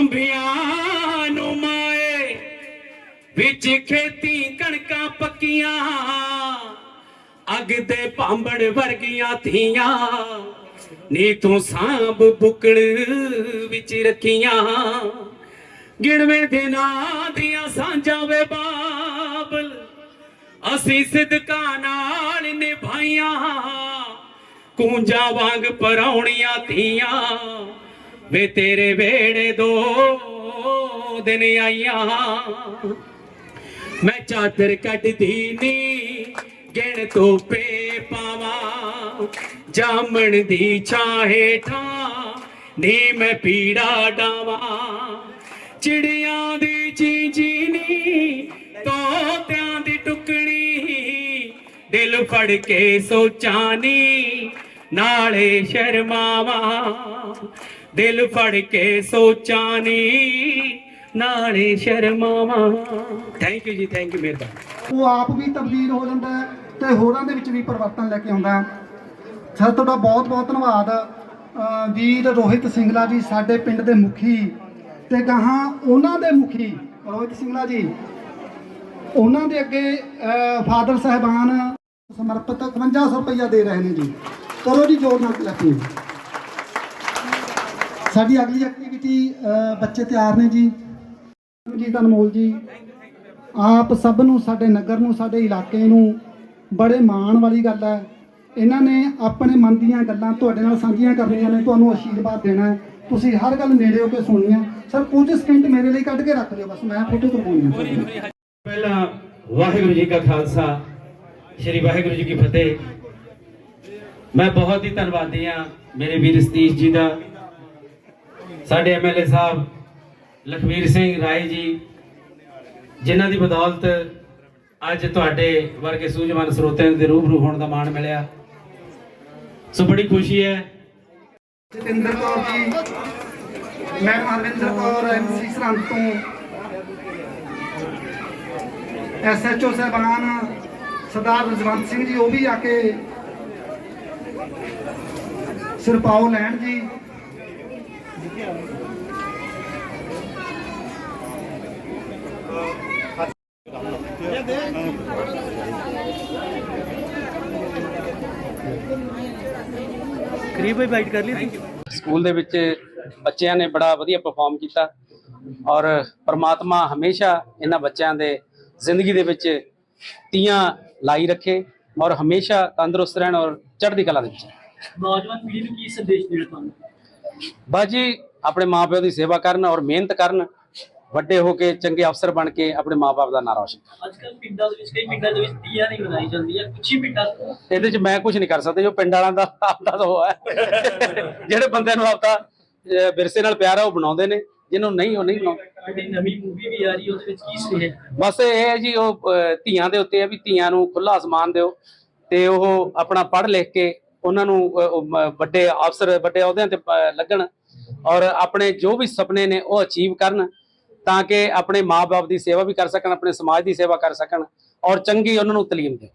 ਅੰਬੀਆਂ ਨੂੰ ਮਾਏ, ਵਿੱਚ ਖੇਤੀ ਕਣਕਾਂ ਪੱਕੀਆਂ, ਅੱਗ ਤੇ ਭਾਂਬੜ ਵਰਗੀਆਂ ਥੀਆਂ ਨੀ ਤੂੰ ਸਾਂਭ ਬੁਕੜ ਵਿੱਚ ਰੱਖੀਆਂ। ਗਿਣਵੇਂ ਦਿਨਾਂ ਦੀਆਂ ਸਾਂਝਾਂ ਵੇ ਬਾਬਲ, ਅਸੀਂ ਸਿਦਕਾਂ ਨਾਲ ਨਿਭਾਈਆਂ। ਕੂੰਜਾਂ ਵਾਂਗ ਪਰੌਣੀਆਂ ਥੀਆਂ ਵੇ ਤੇਰੇ ਵੇੜੇ ਦੋ ਦਿਨ ਆਈਆਂ। ਮੈਂ ਚਾਦਰ ਕੱਢਦੀ ਨੀ, ਗਿਣ ਤੋਪੇ ਪਾਵਾਂ। ਜਾਮਣ ਦੀ ਛਾਂ ਹੇਠਾਂ ਨੀ ਮੈਂ ਪੀੜਾ ਡਾਵਾਂ। ਚਿੜੀਆਂ ਦੀ ਚੀਂਚੀ ਨੀ, ਤੋਤਿਆਂ ਦੀ ਟੁਕੜੀ। ਦਿਲ ਫੜ ਕੇ ਸੋਚਾਂ ਨੀ ਨਾਲੇ ਸ਼ਰਮਾਵਾਂ। ਦਿਲ ਫੜ ਕੇ ਸੋਚਾਂ ਨੀ, ਨਾਲੇ ਸ਼ਰਮਾਵਾਂ। Thank you ji thank you ਮਿਹਰਬਾਨੀ। ਉਹ ਆਪ ਵੀ ਤਬਦੀਲ ਹੋ ਜਾਂਦਾ ਹੈ ਤੇ ਹੋਰਾਂ ਦੇ ਵਿੱਚ ਵੀ ਪਰਿਵਰਤਨ ਲੈ ਕੇ ਆਉਂਦਾ ਸਰ, ਤੁਹਾਡਾ ਬਹੁਤ ਬਹੁਤ ਧੰਨਵਾਦ। ਵੀਰ ਰੋਹਿਤ ਸਿੰਗਲਾ ਜੀ, ਸਾਡੇ ਪਿੰਡ ਦੇ ਮੁਖੀ ਤੇ ਗਾਹਾਂ ਉਹਨਾਂ ਦੇ ਮੁਖੀ। ਰੋਹਿਤ ਸਿੰਗਲਾ ਜੀ, ਉਹਨਾਂ ਦੇ ਅੱਗੇ ਫਾਦਰ ਸਾਹਿਬਾਨ ਸਮਰਪਿਤ 5100 ਰੁਪਇਆ ਦੇ ਰਹੇ ਨੇ ਜੀ। ਕਰੋ ਜੀ ਜੋਰ ਨਾਲ ਕਲੈਪਿੰਗ ਸਾਡੀ ਅਗਲੀ ਐਕਟੀਵਿਟੀ ਬੱਚੇ ਤਿਆਰ ਨੇ ਜੀ। ਜੀ ਅਨਮੋਲ ਜੀ, ਆਪ ਸਭ ਨੂੰ, ਸਾਡੇ ਨਗਰ ਨੂੰ, ਸਾਡੇ ਇਲਾਕੇ ਨੂੰ ਬੜੇ ਮਾਣ ਵਾਲੀ ਗੱਲ ਹੈ। ਇਹਨਾਂ ਨੇ ਆਪਣੇ ਮਨ ਦੀਆਂ ਗੱਲਾਂ ਤੁਹਾਡੇ ਨਾਲ ਸਾਂਝੀਆਂ ਕਰਨੀਆਂ ਨੇ, ਤੁਹਾਨੂੰ ਆਸ਼ੀਰਵਾਦ ਦੇਣਾ ਹੈ। ਤੁਸੀਂ ਹਰ ਗੱਲ ਨੇੜੇ ਹੋ ਕੇ ਸੁਣਨੀ ਹੈ। ਸਰ, ਕੁਝ ਸਕਿੰਟ ਮੇਰੇ ਲਈ ਕੱਢ ਕੇ ਰੱਖ ਲਿਓ ਬਸ ਮੈਂ ਫੋਟੋ ਕਰਵਾਉਣੀ ਹੈ। ਪਹਿਲਾਂ ਵਾਹਿਗੁਰੂ ਜੀ ਕਾ ਖਾਲਸਾ, ਸ੍ਰੀ ਵਾਹਿਗੁਰੂ ਜੀ ਕੀ ਫਤਿਹ। ਮੈਂ ਬਹੁਤ ਹੀ ਧੰਨਵਾਦੀ ਹਾਂ ਮੇਰੇ ਵੀਰ ਸਤੀਸ਼ ਜੀ ਦਾ। ਸਾਡੇ ਐਮਐਲਏ ਸਾਹਿਬ, ਲਖਵੀਰ ਸਿੰਘ ਰਾਏ ਜੀ, ਜਿਨ੍ਹਾਂ ਦੀ ਬਦੌਲਤ ਅੱਜ ਤੁਹਾਡੇ ਵਰਗੇ ਸੂਝਵਾਨ ਸਰੋਤਿਆਂ ਦੇ ਰੂਬਰੂ ਹੋਣ ਦਾ ਮਾਣ ਮਿਲਿਆ। ਸੋ ਬੜੀ ਖੁਸ਼ੀ ਹੈ। ਜਤਿੰਦਰ ਕੌਰ ਜੀ, ਮੈਂ ਅਰਵਿੰਦਰ ਕੌਰ ਐਮਸੀ ਸਰਹੰਦ ਤੋਂ। ਐਸਐਚਓ ਸਾਹਿਬਾਨ ਸਰਦਾਰ ਰਜਵੰਤ ਸਿੰਘ ਜੀ, ਉਹ ਵੀ ਆ ਕੇ ਸਿਰਪਾਓ ਲੈਣ ਜੀ। ਕਰੀਬ ਹੀ ਬਾਈਟ ਕਰ ਲਈ ਸਕੂਲ ਦੇ ਵਿੱਚ ਬੱਚਿਆਂ ਨੇ ਬੜਾ ਵਧੀਆ ਪਰਫਾਰਮ ਕੀਤਾ ਔਰ ਪ੍ਰਮਾਤਮਾ ਹਮੇਸ਼ਾ ਇਹਨਾਂ ਬੱਚਿਆਂ ਦੇ ਜ਼ਿੰਦਗੀ ਦੇ ਵਿੱਚ ਤੀਆਂ ਲਾਈ ਰੱਖੇ ਔਰ ਹਮੇਸ਼ਾ ਤੰਦਰੁਸਤ ਰਹਿਣ ਔਰ ਚੜ੍ਹਦੀ ਕਲਾ ਦੇ ਵਿੱਚ। ਨੌਜਵਾਨ ਪੀੜ੍ਹੀ ਨੂੰ ਕੀ ਸੰਦੇਸ਼ ਦੇਣਾ ਤੁਹਾਨੂੰ ਬਾਜੀ ਆਪਣੇ ਮਾਪਿਆਂ ਦੀ ਸੇਵਾ ਕਰਨ ਔਰ ਮਿਹਨਤ ਕਰਨ ਵੱਡੇ ਹੋ ਕੇ ਚੰਗੇ ਅਫਸਰ ਬਣ ਕੇ ਆਪਣੇ ਮਾਪੇ ਦਾ ਨਾਂ ਰੌਸ਼ਨ। ਅੱਜ ਕੱਲ੍ਹ ਪਿੰਡਾਂ ਦੇ ਵਿੱਚ ਕਈ ਪਿੰਡਾਂ ਦੇ ਵਿੱਚ ਤੀਆਂ ਨਹੀਂ ਮਨਾਈ ਜਾਂਦੀਆਂ ਕੁਛ ਹੀ ਪਿੰਡਾਂ ਇਹਦੇ 'ਚ ਮੈਂ ਕੁਝ ਨਹੀਂ ਕਰ ਸਕਦਾ ਜੋ ਪਿੰਡ ਦਾ ਆਪਦਾ ਉਹ ਹੈ। ਜਿਹੜੇ ਬੰਦੇ ਨੂੰ ਆਪਦਾ ਅਹ, ਵਿਰਸੇ ਨਾਲ ਪਿਆਰ ਹੈ ਉਹ ਬਣਾਉਂਦੇ ਨੇ। ਜਿਹਨੂੰ ਨਹੀਂ ਉਹ ਨਹੀਂ ਬਣਾਉਂਦੇ। ਜਿਹੜੀ ਨਵੀਂ ਮੂਵੀ ਵੀ ਆ ਰਹੀ ਹੈ ਉਹਦੇ ਵਿੱਚ ਕੀ ਸੁਨੇਹਾ ਹੈ? ਬਸ ਇਹ ਹੈ ਜੀ ਉਹ ਧੀਆਂ ਦੇ ਉੱਤੇ ਹੈ ਵੀ ਧੀਆਂ ਨੂੰ ਖੁੱਲਾ ਅਸਮਾਨ ਦਿਓ ਤੇ ਉਹ ਆਪਣਾ ਪੜ੍ਹ ਲਿਖ ਕੇ ਉਹਨਾਂ ਨੂੰ ਵੱਡੇ ਅਫਸਰ, ਵੱਡੇ ਅਹੁਦਿਆਂ ਤੇ ਲੱਗਣ ਔਰ ਆਪਣੇ ਜੋ ਵੀ ਸੁਪਨੇ ਨੇ ਉਹ ਅਚੀਵ ਕਰਨ ਤਾਂ ਕਿ ਆਪਣੇ ਮਾਪੇ ਦੀ ਸੇਵਾ ਵੀ ਕਰ ਸਕਣ, ਆਪਣੇ ਸਮਾਜ ਦੀ ਸੇਵਾ ਕਰ ਸਕਣ ਔਰ ਚੰਗੀ ਉਹਨਾਂ ਨੂੰ ਤਾਲੀਮ ਦੇ